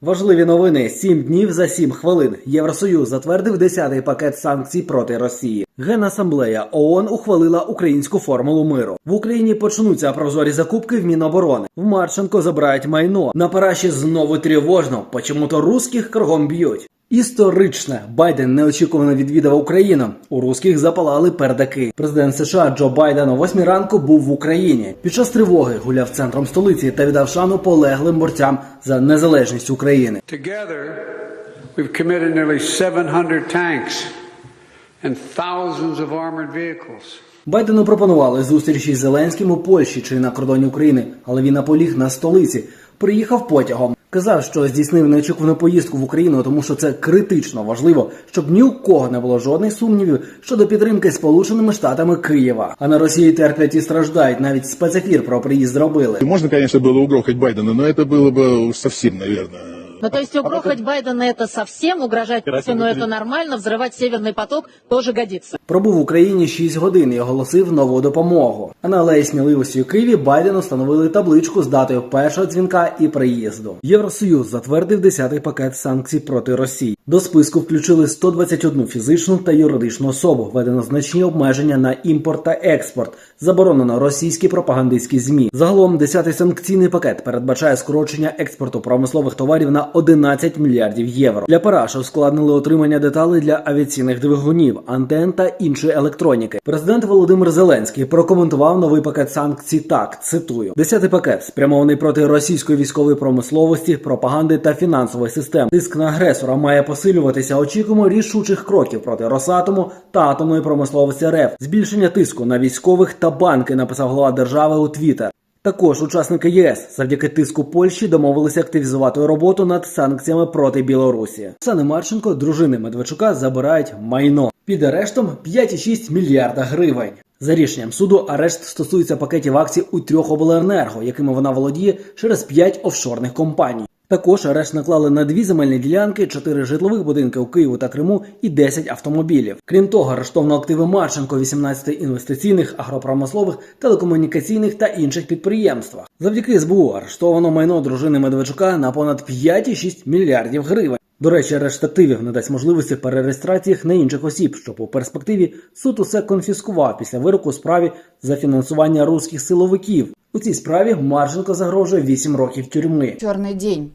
Важливі новини: сім днів за сім хвилин. Євросоюз затвердив 10-й пакет санкцій проти Росії. Генасамблея ООН ухвалила українську формулу миру. В Україні почнуться прозорі закупки в Міноборони. В Марченко забирають майно. На параші знову тривожно. Почому то русських кругом б'ють. Історичне Байден неочікувано відвідав Україну. У русських запалали пердаки. Президент США Джо Байден о 8 ранку був в Україні. Під час тривоги гуляв центром столиці та віддав шану полеглим борцям за незалежність України. Together, we've committed nearly 700 tanks and thousands of armored vehicles. Байдену пропонували зустріч із Зеленським у Польщі чи на кордоні України, але він наполіг на столиці. Приїхав потягом. Казав, що здійснив неочікувану поїздку в Україну, тому що це критично важливо, щоб ні у кого не було жодних сумнівів щодо підтримки Сполученими Штатами Києва. А на Росії терплять і страждають. Навіть спецефір про приїзд зробили. И Можно, конечно, было угрохать Байдена, но это было бы уж совсем, наверное. Ну, то есть угрохать Байдена это совсем, угрожать Путину это нормально, взрывать Северный поток тоже годится. Пробув в Україні 6 годин і оголосив нову допомогу. А на алеї сміливості у Києві Байдену встановили табличку з датою першого дзвінка і приїзду. Євросоюз затвердив 10-й пакет санкцій проти Росії. До списку включили 121 фізичну та юридичну особу. Введено значні обмеження на імпорт та експорт. Заборонено російські пропагандистські змі. Загалом 10-й санкційний пакет передбачає скорочення експорту промислових товарів на 11 мільярдів євро. Для парашу ускладнили отримання деталей для авіаційних двигунів, антен та іншої електроніки. Президент Володимир Зеленський прокоментував новий пакет санкцій так. Цитую: «10-й пакет спрямований проти російської військової промисловості, пропаганди та фінансової системи. Тиск на агресора має посилюватися. Очікуємо рішучих кроків проти Росатому та атомної промисловості РФ. Збільшення тиску на військових та банки. Написав глава держави у Твіттер. Також учасники єС завдяки тиску Польщі домовилися активізувати роботу над санкціями проти Білорусі. Оксани Марченко, дружини Медведчука, забирають майно під арештом 5,6 мільярда гривень. За рішенням суду арешт стосується пакетів акцій у трьох обленерго, якими вона володіє через п'ять офшорних компаній. Також арешт наклали на дві земельні ділянки, чотири житлових будинки у Києву та Криму і 10 автомобілів. Крім того, арештовано активи Марченко 18 інвестиційних, агропромислових, телекомунікаційних та інших підприємствах. Завдяки СБУ арештовано майно дружини Медведчука на понад 5,6 мільярдів гривень. До речі, арешт активів не дасть можливості перереєстрації їх на інших осіб, щоб у перспективі суд усе конфіскував після вироку справі за фінансування руських силовиків. У цій справі Марченко загрожує 8 років тюрми. Чорний день.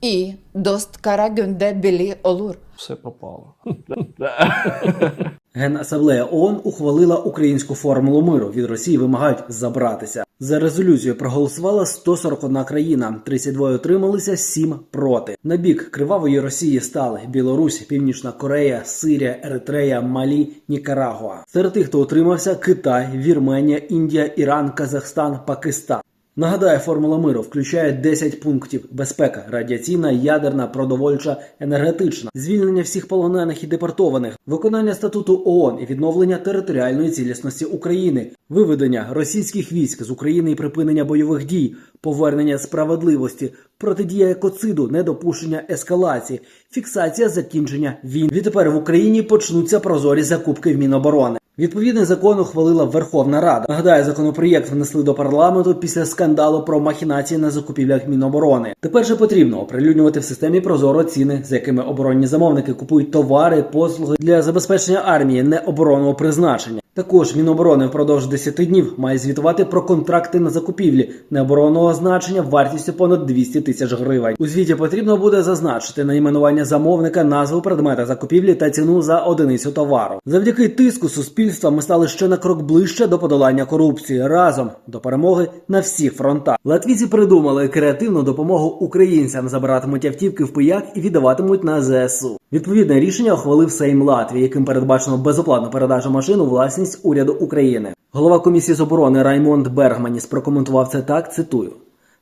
І дост кара гюнде білі олур. Все пропало. Генасамблея ООН ухвалила українську формулу миру. Від Росії вимагають забратися. За резолюцію проголосувала 141 країна, 32 утрималися, 7 проти. На бік кривавої Росії стали Білорусь, Північна Корея, Сирія, Еритрея, Малі, Нікарагуа. Серед тих, хто утримався, Китай, Вірменія, Індія, Іран, Казахстан, Пакистан. Нагадаю, формула миру включає 10 пунктів: безпека, радіаційна, ядерна, продовольча, енергетична, звільнення всіх полонених і депортованих, виконання статуту ООН і відновлення територіальної цілісності України, виведення російських військ з України і припинення бойових дій, повернення справедливості, протидія екоциду, недопущення ескалації, фіксація закінчення війн. Відтепер в Україні почнуться прозорі закупки в Міноборони. Відповідний закон ухвалила Верховна Рада. Нагадаю, законопроєкт внесли до парламенту після скандалу про махінації на закупівлях Міноборони. Тепер же потрібно оприлюднювати в системі Прозоро ціни, за якими оборонні замовники купують товари, послуги для забезпечення армії необоронного призначення. Також Міноборони впродовж 10 днів має звітувати про контракти на закупівлі необоронного значення вартістю понад 200 тисяч гривень. У звіті потрібно буде зазначити найменування замовника, назву предмета закупівлі та ціну за одиницю товару. Завдяки тиску суспільства ми стали ще на крок ближче до подолання корупції разом до перемоги на всіх фронтах. Латвійці придумали креативну допомогу українцям, забиратимуть автівки в пияк і віддаватимуть на ЗСУ. Відповідне рішення ухвалив Сейм Латвії, яким передбачено безоплатну передачу машин у власність уряду України. Голова комісії з оборони Раймонд Бергманіс прокоментував це так. Цитую.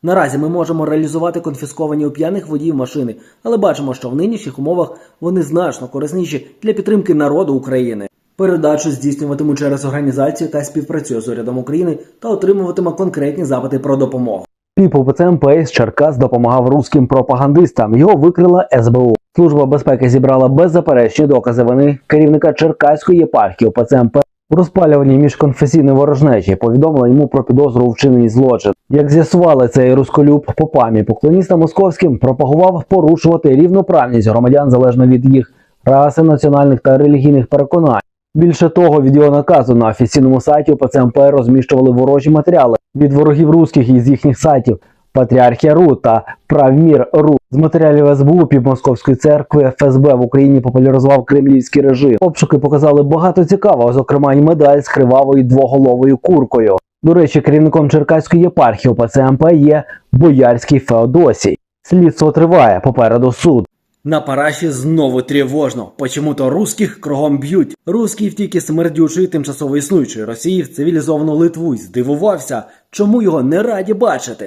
Наразі ми можемо реалізувати конфісковані у п'яних водіїв машини, але бачимо, що в нинішніх умовах вони значно корисніші для підтримки народу України. Передачу здійснюватимуть через організацію та співпрацює з урядом України та отримуватиме конкретні запити про допомогу. Піп ОПЦМП з Черкас допомагав руським пропагандистам. Його викрила СБУ. Служба безпеки зібрала беззаперечні докази вини керівника Черкаської єпархії ОПЦМП У розпалюванні міжконфесійної ворожнечі повідомила йому про підозру у вчиненні злочин. Як з'ясували, цей русколюб попамі поклоністам московським пропагував порушувати рівноправність громадян залежно від їх раси, національних та релігійних переконань. Більше того, від його наказу на офіційному сайті УПЦ МП розміщували ворожі матеріали від ворогів русських із їхніх сайтів Патріархія РУ та Правмір РУ. З матеріалів СБУ Півмосковської церкви ФСБ в Україні популяризував кремлівський режим. Обшуки показали багато цікавого, зокрема й медаль з кривавою двоголовою куркою. До речі, керівником Черкаської єпархії ОПЦ МП є Боярський Феодосій. Слідство триває попереду суд. На параші знову тривожно. Почему-то русських кругом б'ють. Русський втік із смердючої тимчасово існуючої Росії в цивілізовану Литву й здивувався, чому його не раді бачити.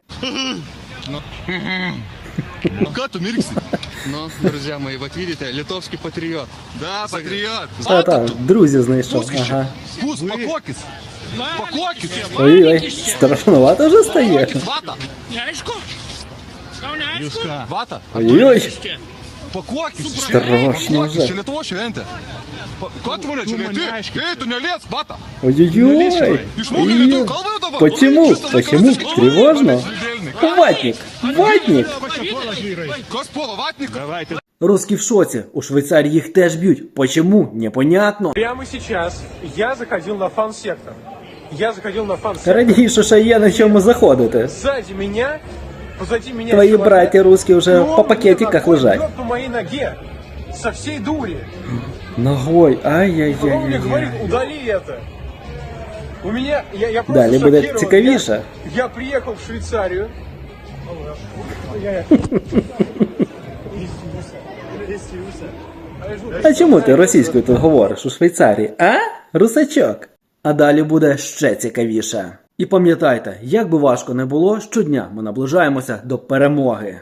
Ну Кату Мирикси. Ну, друзья мои, вот видите, литовский патриот. Да, патріот. А, друзья, знаешь что. Ага. Гус, пококіс. Пококіс. Ой-ой, страшновато уже стоит. Вата. Яйшко. Юшка. Вата. Ой-ой. Пококіс. Страшно вже. Чи не того, що енте? ты? мене, чи не ти? Ей, не лес, бата. Ой-ой-ой. Почему? Почему? Тревожно? Ватник! Ватник! Госпола, ватник. Русські в шоці. У Швейцарії їх теж б'ють. Почему? Непонятно. Прямо сейчас я заходил на фан-сектор. Я заходил на фан-сектор. Раніше ще є на чому заходити. Сзади меня, позади меня Твої человек, братья русські вже и по пакетиках лежать. по моей ноге. Со всей дури. Ногой. Ай-яй-яй. говорит, удали это. У меня, я, я просто Далі буде шокирован. цікавіше. Я, я приехал в Швейцарию. А чому ти російською тут говориш у Швейцарії? А? Русачок. А далі буде ще цікавіше. І пам'ятайте, як би важко не було, щодня ми наближаємося до перемоги.